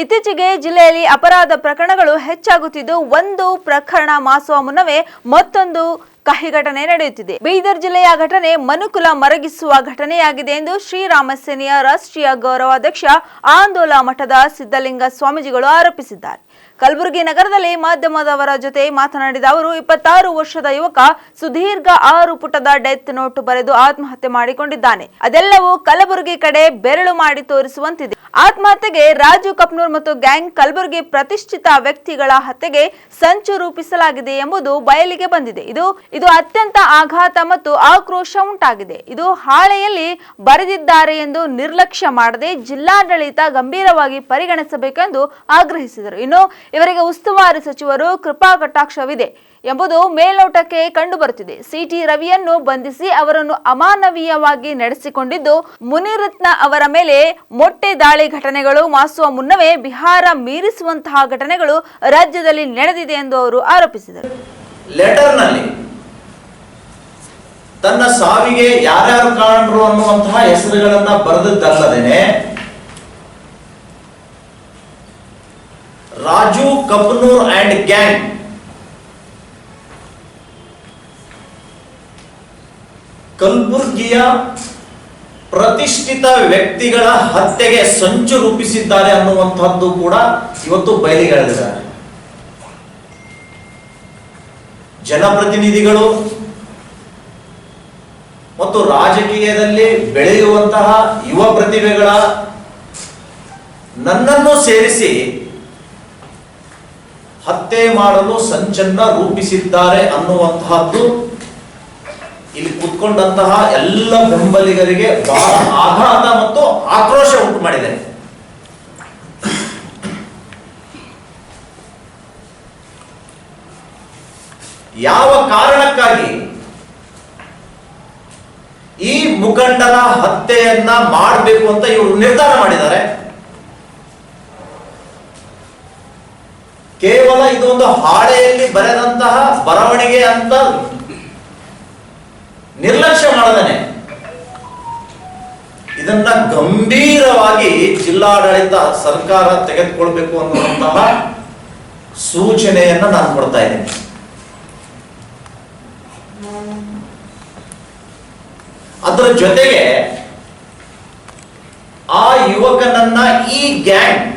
ಇತ್ತೀಚೆಗೆ ಜಿಲ್ಲೆಯಲ್ಲಿ ಅಪರಾಧ ಪ್ರಕರಣಗಳು ಹೆಚ್ಚಾಗುತ್ತಿದ್ದು, ಒಂದು ಪ್ರಕರಣ ಮಾಸುವ ಮುನ್ನವೇ ಮತ್ತೊಂದು ಕಹಿ ಘಟನೆ ನಡೆಯುತ್ತಿದೆ. ಬೀದರ್ ಜಿಲ್ಲೆಯ ಘಟನೆ ಮನುಕುಲ ಮರಗಿಸುವ ಘಟನೆಯಾಗಿದೆ ಎಂದು ಶ್ರೀರಾಮ ಸೇನೆಯ ರಾಷ್ಟ್ರೀಯ ಗೌರವಾಧ್ಯಕ್ಷ ಆಂದೋಲ ಮಠದ ಸಿದ್ದಲಿಂಗ ಸ್ವಾಮೀಜಿಗಳು ಆರೋಪಿಸಿದ್ದಾರೆ. ಕಲಬುರಗಿ ನಗರದಲ್ಲಿ ಮಾಧ್ಯಮದವರ ಜೊತೆ ಮಾತನಾಡಿದ ಅವರು, ಇಪ್ಪತ್ತಾರು ವರ್ಷದ ಯುವಕ ಸುದೀರ್ಘ ಆರು ಪುಟದ ಡೆತ್ ನೋಟ್ ಬರೆದು ಆತ್ಮಹತ್ಯೆ ಮಾಡಿಕೊಂಡಿದ್ದಾನೆ. ಅದೆಲ್ಲವೂ ಕಲಬುರಗಿ ಕಡೆ ಬೆರಳು ಮಾಡಿ ತೋರಿಸುವಂತಿದೆ. ಆತ್ಮಹತ್ಯೆಗೆ ರಾಜು ಕಪ್ನೂರ್ ಮತ್ತು ಗ್ಯಾಂಗ್ ಕಲಬುರಗಿ ಪ್ರತಿಷ್ಠಿತ ವ್ಯಕ್ತಿಗಳ ಹತ್ಯೆಗೆ ಸಂಚು ರೂಪಿಸಲಾಗಿದೆ ಎಂಬುದು ಬಯಲಿಗೆ ಬಂದಿದೆ. ಇದು ಇದು ಅತ್ಯಂತ ಆಘಾತ ಮತ್ತು ಆಕ್ರೋಶ ಉಂಟಾಗಿದೆ. ಇದು ಹಾಳೆಯಲ್ಲಿ ಬರೆದಿದ್ದಾರೆ ಎಂದು ನಿರ್ಲಕ್ಷ್ಯ ಮಾಡದೆ ಜಿಲ್ಲಾಡಳಿತ ಗಂಭೀರವಾಗಿ ಪರಿಗಣಿಸಬೇಕೆಂದು ಆಗ್ರಹಿಸಿದರು. ಇನ್ನು ಇವರಿಗೆ ಉಸ್ತುವಾರಿ ಸಚಿವರು ಕೃಪಾ ಕಟಾಕ್ಷವಿದೆ ಎಂಬುದು ಮೇಲ್ನೋಟಕ್ಕೆ ಕಂಡುಬರುತ್ತಿದೆ. ಸಿಟಿ ರವಿಯನ್ನು ಬಂಧಿಸಿ ಅವರನ್ನು ಅಮಾನವೀಯವಾಗಿ ನಡೆಸಿಕೊಂಡಿದ್ದು ಮುನಿರತ್ನ ಅವರ ಮೇಲೆ ಮೊಟ್ಟೆ ದಾಳಿ ಘಟನೆಗಳು ಮಾಸುವ ಮುನ್ನವೇ ಬಿಹಾರ ಮೀರಿಸುವಂತಹ ಘಟನೆಗಳು ರಾಜ್ಯದಲ್ಲಿ ನಡೆದಿದೆ ಎಂದು ಅವರು ಆರೋಪಿಸಿದರು. ಲೆಟರ್ನಲ್ಲಿ ತನ್ನ ಸಾವಿಗೆ ಯಾರ್ಯಾರು ಕಾರಣರು ಅನ್ನುವಂತಹ ಹೆಸರುಗಳನ್ನ ಬರೆದದ್ದಲ್ಲದೇನೆ ರಾಜು ಕಬ್ನೂರ್ ಅಂಡ್ ಗ್ಯಾಂಗ್. ಕಲಬುರ್ಗಿಯ ಪ್ರತಿಷ್ಠಿತ ವ್ಯಕ್ತಿಗಳ ಹತ್ಯೆಗೆ ಸಂಚು ರೂಪಿಸಿದ್ದಾರೆ ಅನ್ನುವಂಥದ್ದು ಕೂಡ ಇವತ್ತು ಬಯಲಿಗೆಳೆದಿದ್ದಾರೆ ಜನಪ್ರತಿನಿಧಿಗಳು ಮತ್ತು ರಾಜಕೀಯದಲ್ಲಿ ಬೆಳೆಯುವಂತಹ ಯುವ ಪ್ರತಿಭೆಗಳ ನನ್ನನ್ನು ಸೇರಿಸಿ ಹತ್ಯೆ ಮಾಡಲು ಸಂಚನ್ನ ರೂಪಿಸಿದ್ದಾರೆ ಅನ್ನುವಂತಹದ್ದು ಇಲ್ಲಿ ಕೂತ್ಕೊಂಡಂತಹ ಎಲ್ಲ ಬೆಂಬಲಿಗರಿಗೆ ಬಹಳ ಆಘಾತ ಮತ್ತು ಆಕ್ರೋಶ ಉಂಟು ಮಾಡಿದೆ. ಯಾವ ಕಾರಣಕ್ಕಾಗಿ ಈ ಮುಖಂಡನ ಹತ್ಯೆಯನ್ನ ಮಾಡಬೇಕು ಅಂತ ಇವರು ನಿರ್ಧಾರ ಮಾಡಿದ್ದಾರೆ? ಕೇವಲ ಇದೊಂದು ಹಾಳೆಯಲ್ಲಿ ಬರೆದಂತಹ ಬರವಣಿಗೆ ಅಂತ ನಿರ್ಲಕ್ಷ್ಯ ಮಾಡದೇನೆ. ಇದನ್ನ ಗಂಭೀರವಾಗಿ ಜಿಲ್ಲಾಡಳಿತ ಸರ್ಕಾರ ತೆಗೆದುಕೊಳ್ಬೇಕು ಅನ್ನುವಂತಹ ಸೂಚನೆಯನ್ನ ನಾನು ಕೊಡ್ತಾ ಇದ್ದೇನೆ. ಅದರ ಜೊತೆಗೆ ಆ ಯುವಕನನ್ನ ಈ ಗ್ಯಾಂಗ್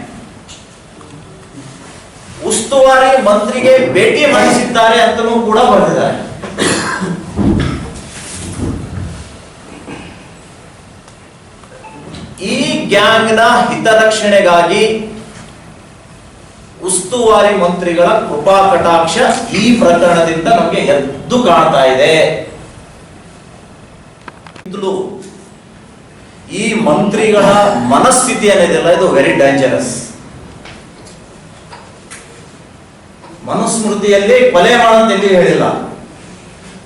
ಉಸ್ತುವಾರಿ ಮಂತ್ರಿಗೆ ಭೇಟಿ ಮಾಡಿಸಿದ್ದಾರೆ ಅಂತಲೂ ಕೂಡ ಬರೆದಿದ್ದಾರೆ ಈ ಗ್ಯಾಂಗ್ನ ಹಿತರಕ್ಷಣೆಗಾಗಿ ಉಸ್ತುವಾರಿ ಮಂತ್ರಿಗಳ ಕೃಪಾ ಕಟಾಕ್ಷ ಈ ಪ್ರಕರಣದಿಂದ ನಮಗೆ ಎದ್ದು ಕಾಣ್ತಾ ಇದೆ. ಈ ಮಂತ್ರಿಗಳ ಮನಸ್ಥಿತಿ ಏನಿದೆಯಲ್ಲ ಇದು ವೆರಿ ಡೇಂಜರಸ್ ಮನುಸ್ಮೃತಿಯಲ್ಲಿ ಕೊಲೆ ಮಾಡೋದು ಎಲ್ಲಿ ಹೇಳಿಲ್ಲ?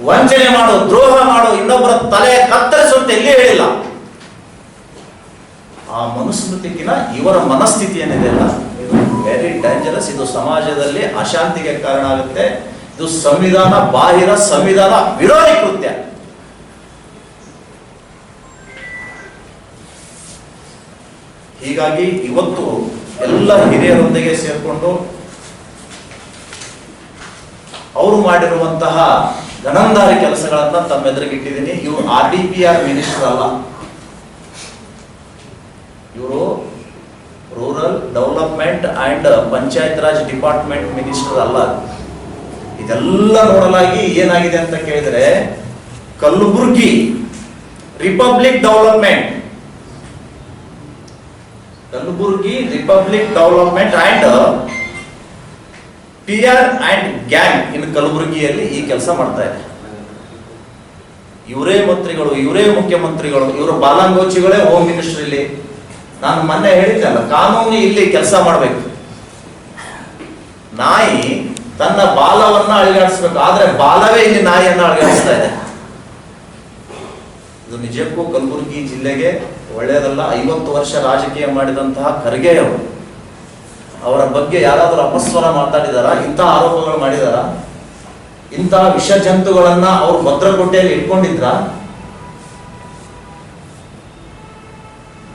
ವಂಚನೆ ಮಾಡು, ದ್ರೋಹ ಮಾಡು, ಇನ್ನೊಬ್ಬರ ತಲೆ ಕತ್ತರಿಸು ಅಂತ ಎಲ್ಲಿ ಹೇಳಿಲ್ಲ? ಆ ಮನುಸ್ಮೃತಿಗಿನ ಇವರ ಮನಸ್ಥಿತಿ ಏನಿದೆ ಅಲ್ಲ ವೆರಿ ಡೇಂಜರಸ್ ಇದು ಸಮಾಜದಲ್ಲಿ ಅಶಾಂತಿಗೆ ಕಾರಣ ಆಗುತ್ತೆ. ಇದು ಸಂವಿಧಾನ ಬಾಹಿರ, ಸಂವಿಧಾನ ವಿರೋಧಿ ಕೃತ್ಯ. ಹೀಗಾಗಿ ಇವತ್ತು ಎಲ್ಲ ಹಿರಿಯರೊಂದಿಗೆ ಸೇರಿಕೊಂಡು ಅವರು ಮಾಡಿರುವಂತಹ ಗಣಂದಾರಿ ಕೆಲಸಗಳನ್ನ ತಮ್ಮ ಇಟ್ಟಿದ್ದೀನಿ. ಇವರು R D P R minister ಅಲ್ಲ. ಇವರು rural development and Panchayat Raj department minister ಅಲ್ಲ. ಇದೆಲ್ಲ ನೋಡಲಾಗಿ ಏನಾಗಿದೆ ಅಂತ ಕೇಳಿದ್ರೆ Kalaburagi republic development Kalaburagi republic development and P R and gang in ಕಲಬುರಗಿಯಲ್ಲಿ ಈ ಕೆಲಸ ಮಾಡ್ತಾ ಇದೆ ಇವರೇ ಮಂತ್ರಿಗಳು, ಇವರೇ ಮುಖ್ಯಮಂತ್ರಿಗಳು, ಇವರ ಬಾಲಂಗೋಚಿಗಳೇ ಹೋಮ್ ಮಿನಿಸ್ಟರ್ ಇಲ್ಲಿ. ನಾನು ಮೊನ್ನೆ ಹೇಳಿದ್ದಲ್ಲ ಕಾನೂನು ಇಲ್ಲಿ ಕೆಲಸ ಮಾಡಬೇಕು. ನಾಯಿ ತನ್ನ ಬಾಲವನ್ನ ಅಳಿಗಾಡಿಸ್ಬೇಕು. ಆದ್ರೆ ಬಾಲವೇ ಇಲ್ಲಿ ನಾಯಿಯನ್ನ ಅಳಿಗಾಡಿಸ್ತಾ ಇದೆ. ಇದು ನಿಜಕ್ಕೂ ಕಲಬುರಗಿ ಜಿಲ್ಲೆಗೆ ಒಳ್ಳೆಯದಲ್ಲ. ಐವತ್ತು ವರ್ಷ ರಾಜಕೀಯ ಮಾಡಿದಂತಹ ಖರ್ಗೆ ಅವರು. ಅವರ ಬಗ್ಗೆ ಯಾರಾದರೂ ಅಪಸ್ವರ ಮಾತಾಡಿದಾರ? ಇಂತಹ ಆರೋಪಗಳು ಮಾಡಿದಾರ? ಇಂತಹ ವಿಷ ಜಂತುಗಳನ್ನ ಅವರು ಭದ್ರಕೋಟೆಯಲ್ಲಿ ಇಟ್ಕೊಂಡಿದ್ರ?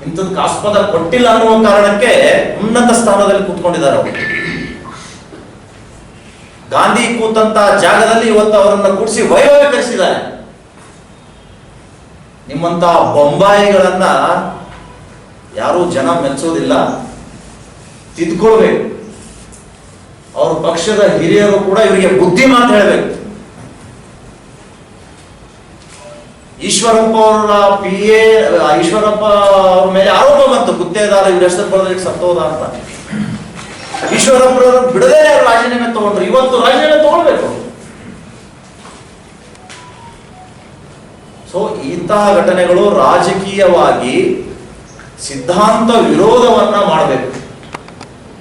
ಇಂಥದ್ ಆಸ್ಪದ ಕೊಟ್ಟಿಲ್ಲ ಅನ್ನುವ ಕಾರಣಕ್ಕೆ ಉನ್ನತ ಸ್ಥಾನದಲ್ಲಿ ಕೂತ್ಕೊಂಡಿದ್ದಾರೆ ಅವರು. ಗಾಂಧಿ ಕೂತಂತ ಜಾಗದಲ್ಲಿ ಇವತ್ತು ಅವರನ್ನ ಕೂಡಿಸಿ ವೈಭವೀಕರಿಸಿದ್ದಾರೆ. ನಿಮ್ಮಂತ ಬೊಂಬಾಯಿಗಳನ್ನ ಯಾರೂ ಜನ ಮೆಚ್ಚೋದಿಲ್ಲ. ತಿದ್ಕೊಳ್ಬೇಕು ಅವ್ರ ಪಕ್ಷದ ಹಿರಿಯರು ಕೂಡ ಇವರಿಗೆ ಬುದ್ಧಿ ಮಾತು ಹೇಳಬೇಕು. ಈಶ್ವರಪ್ಪ ಅವರ ಪಿ ಎ ಈಶ್ವರಪ್ಪ ಅವ್ರ ಮೇಲೆ ಆರೋಪ ಬಂತು. ಗುತ್ತೇದಾರ ಇವ್ರ ಹೆಸರು ಬರೋದಕ್ಕೆ ಸತ್ತೋದ ಅಂತ. ಈಶ್ವರಪ್ಪರವರು ಬಿಡದೇ ರಾಜೀನಾಮೆ ತಗೊಂಡ್ರು? ಇವತ್ತು ರಾಜೀನಾಮೆ ತಗೊಳ್ಬೇಕು ಸೊ ಇಂತಹ ಘಟನೆಗಳು ರಾಜಕೀಯವಾಗಿ ಸಿದ್ಧಾಂತ ವಿರೋಧವನ್ನ ಮಾಡಬೇಕು.